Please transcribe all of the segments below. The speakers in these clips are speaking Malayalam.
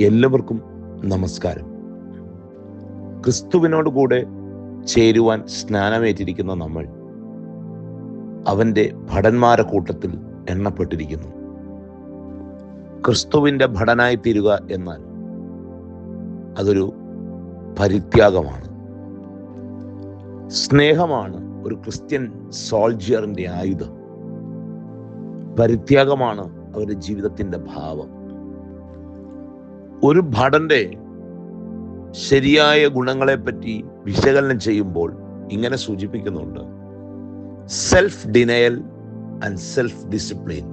എല്ലാവർക്കും നമസ്കാരം. ക്രിസ്തുവിനോട് കൂടെ ചേരുവാൻ സ്നാനമേറ്റിരിക്കുന്ന നമ്മൾ അവന്റെ ഭടന്മാരെ കൂട്ടത്തിൽ എണ്ണപ്പെട്ടിരിക്കുന്നു. ക്രിസ്തുവിന്റെ ഭടനായി തീരുക എന്നാൽ അതൊരു പരിത്യാഗമാണ്. സ്നേഹമാണ് ഒരു ക്രിസ്ത്യൻ സോൾജിയറിന്റെ ആയുധം. പരിത്യാഗമാണ് അവരുടെ ജീവിതത്തിന്റെ ഭാവം. ഒരു ഭടന്റെ ശരിയായ ഗുണങ്ങളെപ്പറ്റി വിശകലനം ചെയ്യുമ്പോൾ ഇങ്ങനെ സൂചിപ്പിക്കുന്നുണ്ട്. Self denial and self discipline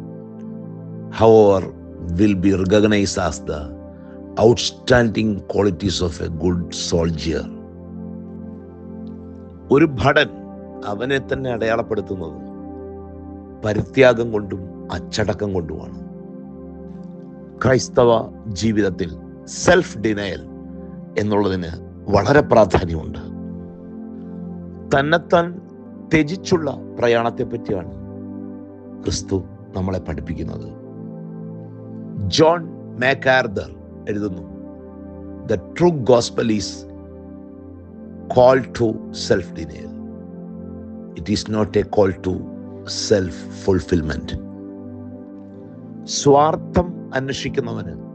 however will be recognise as the outstanding qualities of a good soldier ഒരു ഭടൻ അവനെ തന്നെ അടയാളപ്പെടുത്തുന്നത് പരിത്യാഗം കൊണ്ടും അച്ചടക്കം കൊണ്ടുമാണ്. ക്രൈസ്തവ ജീവിതത്തിൽ സെൽഫ് ഡിനയൽ എന്നുള്ളതിന് വളരെ പ്രാധാന്യമുണ്ട്. തന്നെത്താൻ ത്യജിച്ചുള്ള പ്രയാണത്തെ പറ്റിയാണ് ക്രിസ്തു നമ്മളെ പഠിപ്പിക്കുന്നത്. ജോൺ മേക്കാർദർ എഴുതുന്നു the true gospel is call to self denial it is not a call to self fulfilment സ്വാർത്ഥം അന്വേഷിക്കുന്നവന്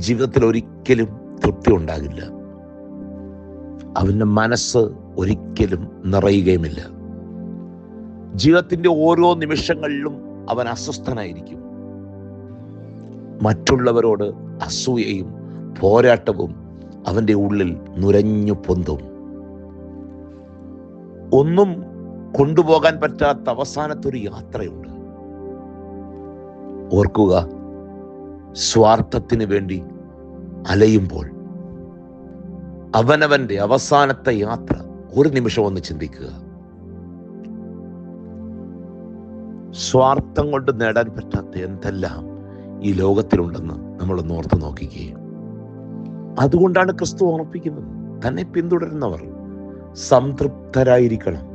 ജീവിതത്തിൽ ഒരിക്കലും തൃപ്തി ഉണ്ടാകില്ല. അവന്റെ മനസ്സ് ഒരിക്കലും നിറയുകയുമില്ല. ജീവിതത്തിന്റെ ഓരോ നിമിഷങ്ങളിലും അവൻ അസ്വസ്ഥനായിരിക്കും. മറ്റുള്ളവരോട് അസൂയയും പോരാട്ടവും അവന്റെ ഉള്ളിൽ നുരഞ്ഞു പൊന്തും. ഒന്നും കൊണ്ടുപോകാൻ പറ്റാത്ത അവസാനത്തൊരു യാത്രയുണ്ട്. ഓർക്കുക സ്വാർത്ഥത്തിന് വേണ്ടി അലയുമ്പോൾ അവനവന്റെ അവസാനത്തെ യാത്ര ഒരു നിമിഷം ഒന്ന് ചിന്തിക്കുക. സ്വാർത്ഥം കൊണ്ട് നേടാൻ പറ്റാത്ത എന്തെല്ലാം ഈ ലോകത്തിലുണ്ടെന്ന് നമ്മൾ ഓർത്ത് നോക്കിക്കുകയും അതുകൊണ്ടാണ് ക്രിസ്തു ഓർപ്പിക്കുന്നത് തന്നെ പിന്തുടരുന്നവർ സംതൃപ്തരായിരിക്കണം.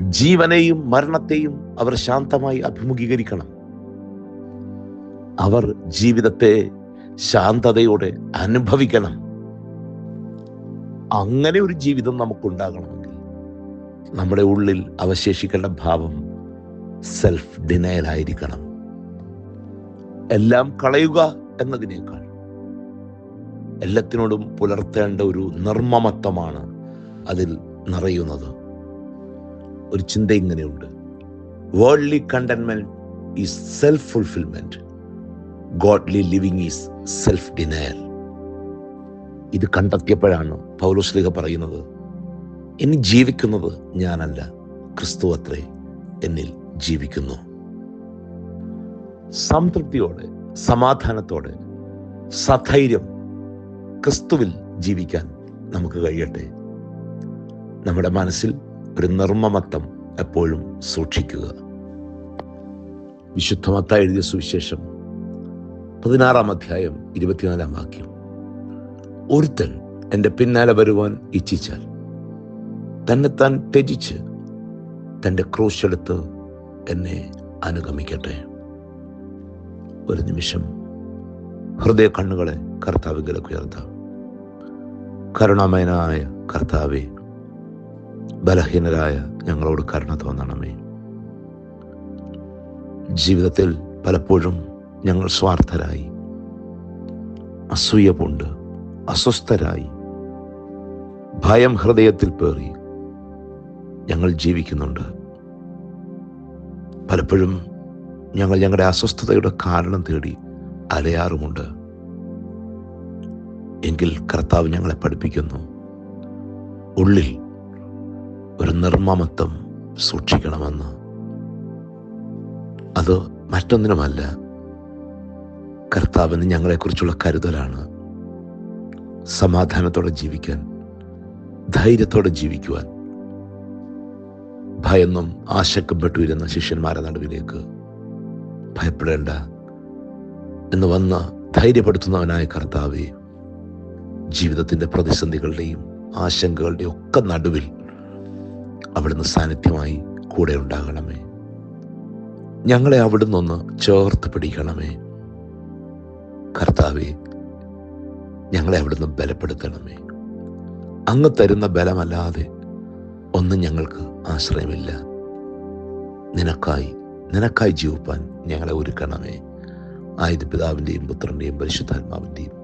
ജീവനെയും മരണത്തെയും അവർ ശാന്തമായി അഭിമുഖീകരിക്കണം. അവർ ജീവിതത്തെ ശാന്തതയോടെ അനുഭവിക്കണം. അങ്ങനെ ഒരു ജീവിതം നമുക്കുണ്ടാകണമെങ്കിൽ നമ്മുടെ ഉള്ളിൽ അവശേഷിക്കേണ്ട ഭാവം സെൽഫ് ഡിനയലായിരിക്കണം എല്ലാം കളയുക എന്നതിനേക്കാൾ എല്ലാത്തിനോടും പുലർത്തേണ്ട ഒരു നിർമ്മമത്വമാണ് അതിൽ നിറയുന്നത്. ഒരു ചിന്ത ഇങ്ങനെയുണ്ട്. Worldly contentment is self fulfilment godly living is self denial ഇത് കണ്ടെത്തിയപ്പോഴാണ് പൗലോസ്ലിഹ പറയുന്നത് ഇനി ജീവിക്കുന്നത് ഞാനല്ല ക്രിസ്തു അത്രേ എന്നിൽ ജീവിക്കുന്നു. സംതൃപ്തിയോടെ സമാധാനത്തോടെ സധൈര്യം ക്രിസ്തുവിൽ ജീവിക്കാൻ നമുക്ക് കഴിയട്ടെ. നമ്മുടെ മനസ്സിൽ ഒരു നിർമ്മമത്വം എപ്പോഴും സൂക്ഷിക്കുക. വിശുദ്ധമത്ത എഴുതിയ സുവിശേഷം പതിനാറാം അധ്യായം ഇരുപത്തിനാലാം വാക്യം. ഒരുത്തൻ എന്റെ പിന്നാലെ വരുവാൻ ഇച്ഛിച്ചാൽ തന്നെ തന്നെത്താൻ ത്യജിച്ച് തന്റെ ക്രൂശെടുത്ത് എന്നെ അനുഗമിക്കട്ടെ. ഒരു നിമിഷം ഹൃദയ കണ്ണുകളെ കർത്താവിലേക്ക് ഉയർത്താം കരുണാമയനായ കർത്താവെ ബലഹീനരായ ഞങ്ങളോട് കരുണ തോന്നണമേ. ജീവിതത്തിൽ പലപ്പോഴും ഞങ്ങൾ സ്വാർത്ഥരായി. അസൂയ പൂണ്ട് അസ്വസ്ഥരായി. ഭയം ഹൃദയത്തിൽ പേറി ഞങ്ങൾ ജീവിക്കുന്നുണ്ട്. പലപ്പോഴും ഞങ്ങൾ ഞങ്ങളുടെ അസ്വസ്ഥതയുടെ കാരണം തേടി അലയാറുമുണ്ട്. എങ്കിൽ കർത്താവ് ഞങ്ങളെ പഠിപ്പിക്കുന്നു. ഉള്ളിൽ ഒരു നിർമ്മമത്വം സൂക്ഷിക്കണമെന്ന്. അത് മറ്റൊന്നിനുമല്ല കർത്താവിന് ഞങ്ങളെക്കുറിച്ചുള്ള കരുതലാണ്. സമാധാനത്തോടെ ജീവിക്കാൻ ധൈര്യത്തോടെ ജീവിക്കുവാൻ. ഭയന്നും ആശങ്കപ്പെട്ടു വരുന്ന ശിഷ്യന്മാരെ നടുവിലേക്ക് ഭയപ്പെടേണ്ട എന്ന് വന്ന് ധൈര്യപ്പെടുത്തുന്നവനായ കർത്താവെ ജീവിതത്തിന്റെ പ്രതിസന്ധികളുടെയും ആശങ്കകളുടെയും ഒക്കെ നടുവിൽ അവിടുന്ന് സാന്നിധ്യമായി കൂടെ ഉണ്ടാകണമേ. ഞങ്ങളെ അവിടുന്ന് ഒന്ന് ചേർത്ത് പിടിക്കണമേ. കർത്താവെ ഞങ്ങളെ അവിടുന്ന് ബലപ്പെടുത്തണമേ. അങ്ങ് തരുന്ന ബലമല്ലാതെ ഒന്നും ഞങ്ങൾക്ക് ആശ്രയമില്ല. നിനക്കായി നിനക്കായി ജീവിപ്പാൻ ഞങ്ങളെ ഒരുക്കണമേ. ആയത് പിതാവിന്റെയും പുത്രന്റെയും പരിശുദ്ധാത്മാവിന്റെയും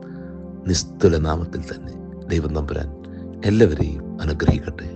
നിസ്തുല നാമത്തിൽ തന്നെ ദൈവം നമ്പുരാൻ എല്ലാവരെയും അനുഗ്രഹിക്കട്ടെ.